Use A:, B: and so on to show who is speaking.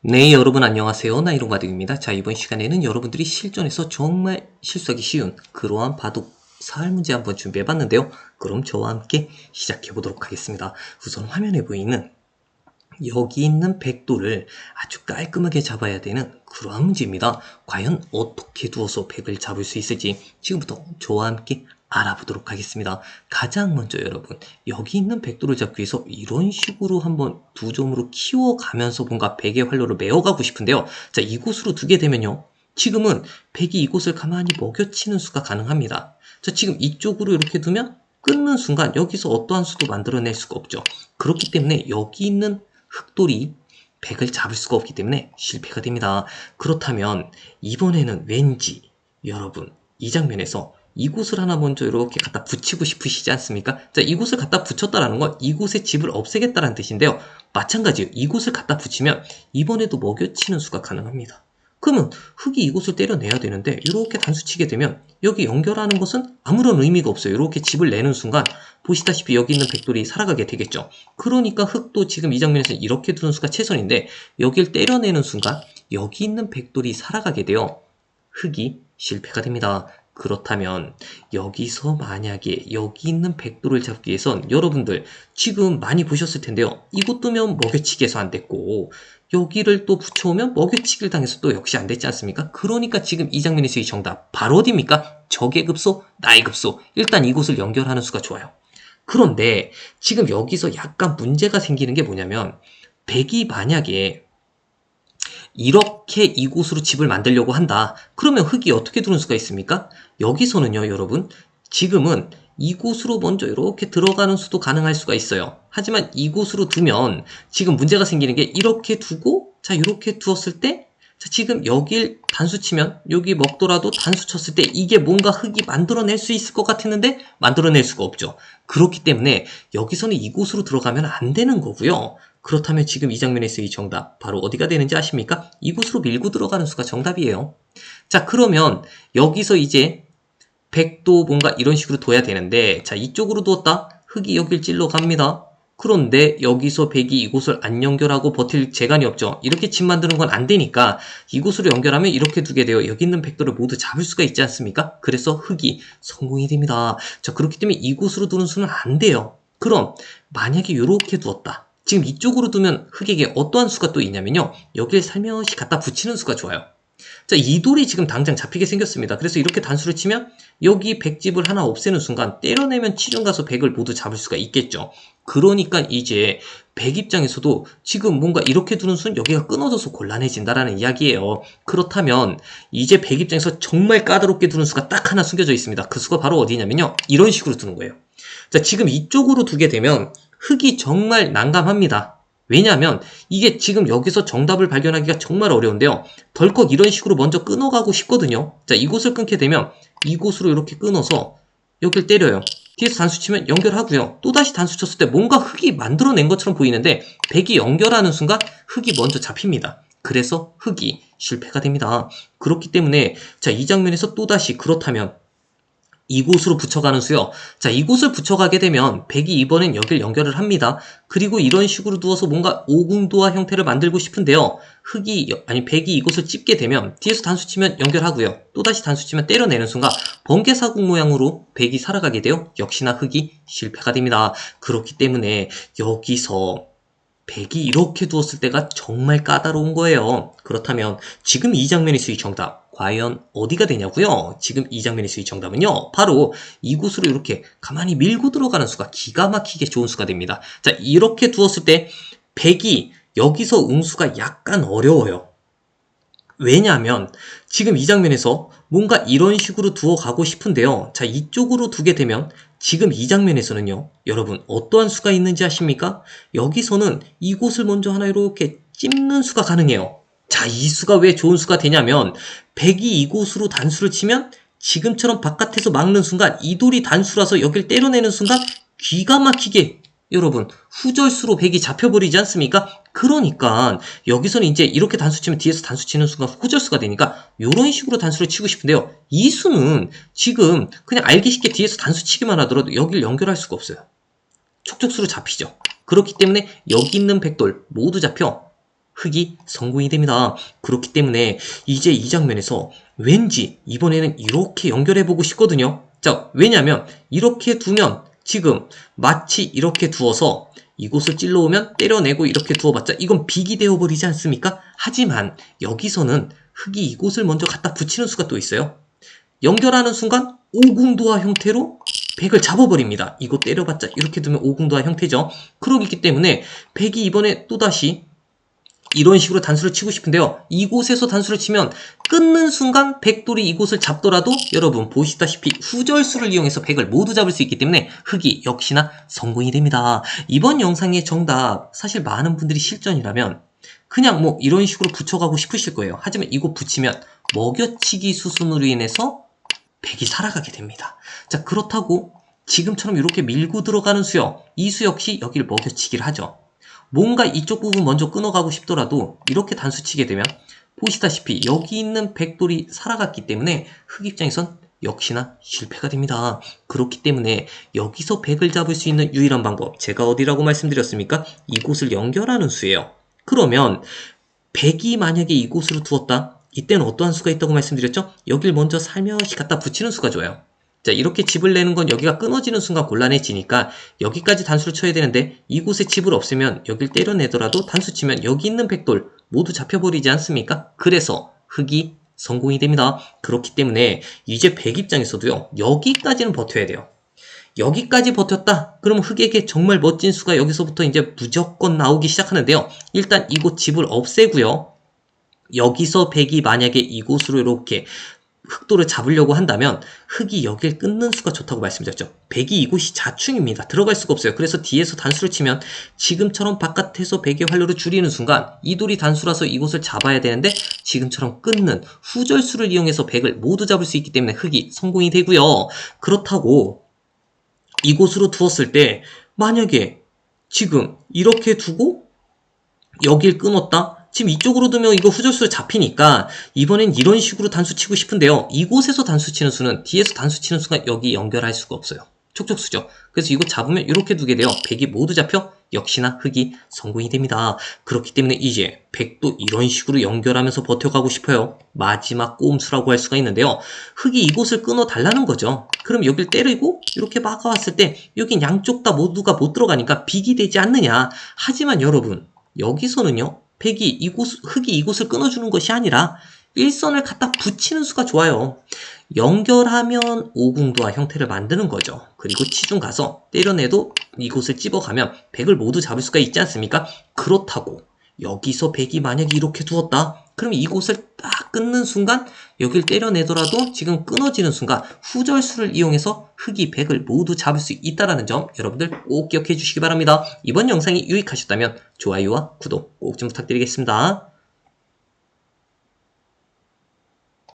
A: 네, 여러분 안녕하세요. 나이로바둑입니다. 자, 이번 시간에는 여러분들이 실전에서 정말 실수하기 쉬운 그러한 바둑 사활 문제 한번 준비해 봤는데요. 그럼 저와 함께 시작해 보도록 하겠습니다. 우선 화면에 보이는 여기 있는 백도를 아주 깔끔하게 잡아야 되는 그러한 문제입니다. 과연 어떻게 두어서 백을 잡을 수 있을지 지금부터 저와 함께 알아보도록 하겠습니다. 가장 먼저 여러분 여기 있는 백도를 잡기 위해서 이런 식으로 한번 두 점으로 키워가면서 뭔가 백의 활로를 메어가고 싶은데요. 자 이곳으로 두게 되면요. 지금은 백이 이곳을 가만히 먹여치는 수가 가능합니다. 자 지금 이쪽으로 이렇게 두면 끊는 순간 여기서 어떠한 수도 만들어낼 수가 없죠. 그렇기 때문에 여기 있는 흑돌이 백을 잡을 수가 없기 때문에 실패가 됩니다. 그렇다면 이번에는 왠지 여러분 이 장면에서 이곳을 하나 먼저 이렇게 갖다 붙이고 싶으시지 않습니까? 자, 이곳을 갖다 붙였다라는 건 이곳의 집을 없애겠다라는 뜻인데요. 마찬가지예요. 이곳을 갖다 붙이면 이번에도 먹여치는 수가 가능합니다. 그러면 흙이 이곳을 때려내야 되는데 이렇게 단수치게 되면 여기 연결하는 것은 아무런 의미가 없어요. 이렇게 집을 내는 순간 보시다시피 여기 있는 백돌이 살아가게 되겠죠. 그러니까 흙도 지금 이 장면에서 이렇게 두는 수가 최선인데 여길 때려내는 순간 여기 있는 백돌이 살아가게 돼요. 흙이 실패가 됩니다. 그렇다면 여기서 만약에 여기 있는 백도를 잡기 위해선 여러분들 지금 많이 보셨을 텐데요. 이곳 두면 먹여치기해서 안 됐고 여기를 또 붙여오면 먹여치기를 당해서 또 역시 안 됐지 않습니까? 그러니까 지금 이 장면에서의 정답 바로 어디입니까? 적의 급소, 나의 급소. 일단 이곳을 연결하는 수가 좋아요. 그런데 지금 여기서 약간 문제가 생기는 게 뭐냐면 백이 만약에 이렇게 이곳으로 집을 만들려고 한다. 그러면 흙이 어떻게 두는 수가 있습니까? 여기서는요, 여러분. 지금은 이곳으로 먼저 이렇게 들어가는 수도 가능할 수가 있어요. 하지만 이곳으로 두면 지금 문제가 생기는 게 이렇게 두고 자 이렇게 두었을 때 자, 지금 여길 단수 치면 여기 먹더라도 단수 쳤을 때 이게 뭔가 흙이 만들어낼 수 있을 것 같았는데 만들어낼 수가 없죠. 그렇기 때문에 여기서는 이곳으로 들어가면 안 되는 거고요. 그렇다면 지금 이 장면에서 이 정답 바로 어디가 되는지 아십니까? 이곳으로 밀고 들어가는 수가 정답이에요. 자 그러면 여기서 이제 백도 뭔가 이런 식으로 둬야 되는데 자 이쪽으로 두었다 흙이 여길 찔러 갑니다. 그런데 여기서 백이 이곳을 안 연결하고 버틸 재간이 없죠. 이렇게 집 만드는 건 안 되니까 이곳으로 연결하면 이렇게 두게 돼요. 여기 있는 백도를 모두 잡을 수가 있지 않습니까? 그래서 흙이 성공이 됩니다. 자 그렇기 때문에 이곳으로 두는 수는 안 돼요. 그럼 만약에 이렇게 두었다. 지금 이쪽으로 두면 흙에게 어떠한 수가 또 있냐면요. 여기를 살며시 갖다 붙이는 수가 좋아요. 자, 이 돌이 지금 당장 잡히게 생겼습니다. 그래서 이렇게 단수를 치면 여기 백집을 하나 없애는 순간 때려내면 치중 가서 백을 모두 잡을 수가 있겠죠. 그러니까 이제 백 입장에서도 지금 뭔가 이렇게 두는 순 여기가 끊어져서 곤란해진다라는 이야기예요. 그렇다면 이제 백 입장에서 정말 까다롭게 두는 수가 딱 하나 숨겨져 있습니다. 그 수가 바로 어디냐면요. 이런 식으로 두는 거예요. 자, 지금 이쪽으로 두게 되면 흙이 정말 난감합니다. 왜냐하면 이게 지금 여기서 정답을 발견하기가 정말 어려운데요. 덜컥 이런 식으로 먼저 끊어가고 싶거든요. 자, 이곳을 끊게 되면 이곳으로 이렇게 끊어서 여길 때려요. 뒤에서 단수 치면 연결하고요. 또다시 단수 쳤을 때 뭔가 흙이 만들어낸 것처럼 보이는데 백이 연결하는 순간 흙이 먼저 잡힙니다. 그래서 흙이 실패가 됩니다. 그렇기 때문에 자, 이 장면에서 또다시 그렇다면 이곳으로 붙여가는 수요. 자, 이곳을 붙여가게 되면 백이 이번엔 여길 연결을 합니다. 그리고 이런 식으로 두어서 뭔가 오궁도화 형태를 만들고 싶은데요. 흙이 아니 백이 이곳을 찝게 되면 뒤에서 단수 치면 연결하고요. 또다시 단수 치면 때려내는 순간 번개사국 모양으로 백이 살아가게 돼요. 역시나 흙이 실패가 됩니다. 그렇기 때문에 여기서 백이 이렇게 두었을 때가 정말 까다로운 거예요. 그렇다면 지금 이 장면의 수의 정답 과연 어디가 되냐고요? 지금 이 장면의 수의 정답은요. 바로 이 곳으로 이렇게 가만히 밀고 들어가는 수가 기가 막히게 좋은 수가 됩니다. 자 이렇게 두었을 때 백이 여기서 응수가 약간 어려워요. 왜냐하면 지금 이 장면에서 뭔가 이런 식으로 두어 가고 싶은데요. 자, 이쪽으로 두게 되면 지금 이 장면에서는요. 여러분 어떠한 수가 있는지 아십니까? 여기서는 이곳을 먼저 하나 이렇게 찝는 수가 가능해요. 자, 이 수가 왜 좋은 수가 되냐면 백이 이곳으로 단수를 치면 지금처럼 바깥에서 막는 순간 이 돌이 단수라서 여길 때려내는 순간 기가 막히게 여러분 후절수로 백이 잡혀버리지 않습니까? 그러니까 여기서는 이제 이렇게 단수 치면 뒤에서 단수 치는 순간 후절수가 되니까 이런 식으로 단수를 치고 싶은데요. 이 수는 지금 그냥 알기 쉽게 뒤에서 단수 치기만 하더라도 여기를 연결할 수가 없어요. 촉촉수로 잡히죠. 그렇기 때문에 여기 있는 백돌 모두 잡혀 흑이 성공이 됩니다. 그렇기 때문에 이제 이 장면에서 왠지 이번에는 이렇게 연결해보고 싶거든요. 자, 왜냐면 이렇게 두면 지금 마치 이렇게 두어서 이곳을 찔러오면 때려내고 이렇게 두어봤자 이건 빅이 되어버리지 않습니까? 하지만 여기서는 흑이 이곳을 먼저 갖다 붙이는 수가 또 있어요. 연결하는 순간 오궁도화 형태로 백을 잡아버립니다. 이거 때려봤자 이렇게 두면 오궁도화 형태죠. 그러기 때문에 백이 이번에 또다시 이런 식으로 단수를 치고 싶은데요. 이곳에서 단수를 치면 끊는 순간 백돌이 이곳을 잡더라도 여러분 보시다시피 후절수를 이용해서 백을 모두 잡을 수 있기 때문에 흑이 역시나 성공이 됩니다. 이번 영상의 정답 사실 많은 분들이 실전이라면 그냥 뭐 이런 식으로 붙여가고 싶으실 거예요. 하지만 이거 붙이면 먹여치기 수순으로 인해서 백이 살아가게 됩니다. 자 그렇다고 지금처럼 이렇게 밀고 들어가는 수요. 이수 역시 여기를 먹여치기를 하죠. 뭔가 이쪽 부분 먼저 끊어가고 싶더라도 이렇게 단수 치게 되면 보시다시피 여기 있는 백돌이 살아갔기 때문에 흑 입장에선 역시나 실패가 됩니다. 그렇기 때문에 여기서 백을 잡을 수 있는 유일한 방법 제가 어디라고 말씀드렸습니까? 이곳을 연결하는 수예요. 그러면 백이 만약에 이곳으로 두었다 이때는 어떠한 수가 있다고 말씀드렸죠? 여길 먼저 살며시 갖다 붙이는 수가 좋아요. 자, 이렇게 집을 내는 건 여기가 끊어지는 순간 곤란해지니까 여기까지 단수를 쳐야 되는데 이곳에 집을 없으면 여길 때려내더라도 단수 치면 여기 있는 백돌 모두 잡혀버리지 않습니까? 그래서 흑이 성공이 됩니다. 그렇기 때문에 이제 백 입장에서도요. 여기까지는 버텨야 돼요. 여기까지 버텼다? 그럼 흑에게 정말 멋진 수가 여기서부터 이제 무조건 나오기 시작하는데요. 일단 이곳 집을 없애고요. 여기서 백이 만약에 이곳으로 이렇게 흑도를 잡으려고 한다면 흑이 여길 끊는 수가 좋다고 말씀드렸죠. 백이 이곳이 자충입니다. 들어갈 수가 없어요. 그래서 뒤에서 단수를 치면 지금처럼 바깥에서 백의 활로를 줄이는 순간 이 돌이 단수라서 이곳을 잡아야 되는데 지금처럼 끊는 후절수를 이용해서 백을 모두 잡을 수 있기 때문에 흑이 성공이 되고요. 그렇다고 이곳으로 두었을 때 만약에 지금 이렇게 두고 여길 끊었다? 지금 이쪽으로 두면 이거 후절수를 잡히니까 이번엔 이런 식으로 단수 치고 싶은데요. 이곳에서 단수 치는 수는 뒤에서 단수 치는 수가 여기 연결할 수가 없어요. 촉촉수죠. 그래서 이거 잡으면 이렇게 두게 돼요. 백이 모두 잡혀 역시나 흑이 성공이 됩니다. 그렇기 때문에 이제 백도 이런 식으로 연결하면서 버텨가고 싶어요. 마지막 꼼수라고 할 수가 있는데요. 흑이 이곳을 끊어 달라는 거죠. 그럼 여길 때리고 이렇게 막아왔을 때 여긴 양쪽 다 모두가 못 들어가니까 빅이 되지 않느냐. 하지만 여러분 여기서는요. 백이 이곳, 흑이 이곳을 끊어주는 것이 아니라 일선을 갖다 붙이는 수가 좋아요. 연결하면 오궁도와 형태를 만드는 거죠. 그리고 치중 가서 때려내도 이곳을 찝어가면 백을 모두 잡을 수가 있지 않습니까? 그렇다고 여기서 백이 만약에 이렇게 두었다. 그럼 이곳을 딱 끊는 순간 여길 때려내더라도 지금 끊어지는 순간 후절수를 이용해서 흑이 백을 모두 잡을 수 있다는 점 여러분들 꼭 기억해 주시기 바랍니다. 이번 영상이 유익하셨다면 좋아요와 구독 꼭 좀 부탁드리겠습니다.